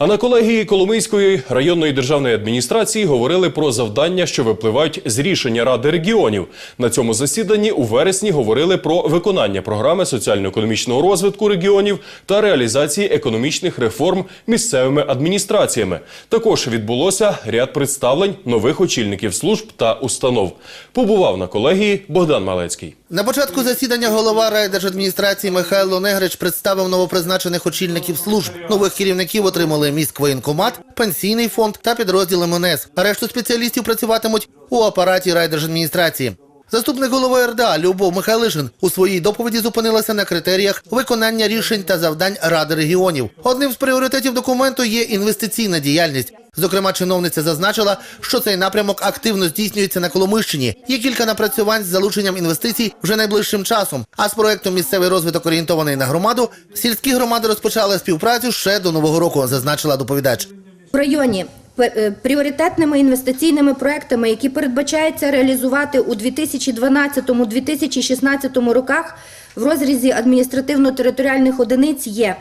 А на колегії Коломийської районної державної адміністрації говорили про завдання, що випливають з рішення Ради регіонів. На цьому засіданні у вересні говорили про виконання програми соціально-економічного розвитку регіонів та реалізації економічних реформ місцевими адміністраціями. Також відбулося ряд представлень нових очільників служб та установ. Побував на колегії Богдан Малецький. На початку засідання голова райдержадміністрації Михайло Негрич представив новопризначених очільників служб. Нових керівників отримали міськвоєнкомат, пенсійний фонд та підрозділи МНС. Решту спеціалістів працюватимуть у апараті райдержадміністрації. Заступник голови РДА Любов Михайлишин у своїй доповіді зупинилася на критеріях виконання рішень та завдань Ради регіонів. Одним з пріоритетів документу є інвестиційна діяльність. Зокрема, чиновниця зазначила, що цей напрямок активно здійснюється на Коломийщині. Є кілька напрацювань з залученням інвестицій вже найближчим часом. А з проектом місцевий розвиток орієнтований на громаду сільські громади розпочали співпрацю ще до нового року, зазначила доповідач. в районі пріоритетними інвестиційними проектами, які передбачається реалізувати у 2012-2016 роках в розрізі адміністративно-територіальних одиниць є.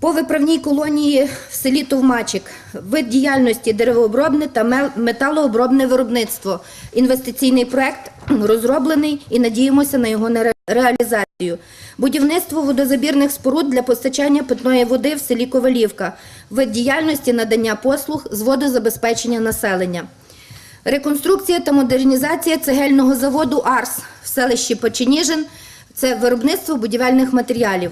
По виправній колонії в селі Товмачик, вид діяльності деревообробне та металообробне виробництво. Інвестиційний проект розроблений і надіємося на його нере- реалізацію. Будівництво водозабірних споруд для постачання питної води в селі Ковалівка. Вид діяльності надання послуг з водозабезпечення населення. Реконструкція та модернізація цегельного заводу «Арс» в селищі Починіжин – це виробництво будівельних матеріалів.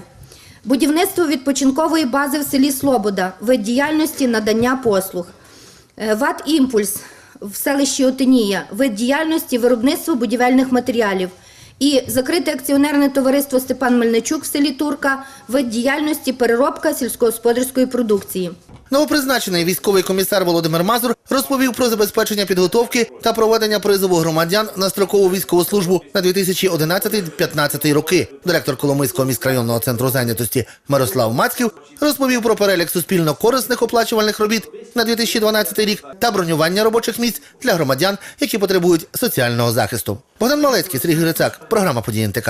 Будівництво відпочинкової бази в селі Слобода, вид діяльності надання послуг. Е, ВАТ «Імпульс» в селищі Отинія, вид діяльності виробництво будівельних матеріалів. І закрите акціонерне товариство Степан Мельничук в селі Турка, вид діяльності переробка сільськогосподарської продукції. Новопризначений військовий комісар Володимир Мазур розповів про забезпечення підготовки та проведення призову громадян на строкову військову службу на 2011-2015 роки. Директор Коломийського міськрайонного центру зайнятості Мирослав Мацьків розповів про перелік суспільно корисних оплачувальних робіт на 2012 рік та бронювання робочих місць для громадян, які потребують соціального захисту. Богдан Малецький, Сергій Грицак, програма «Події НТК».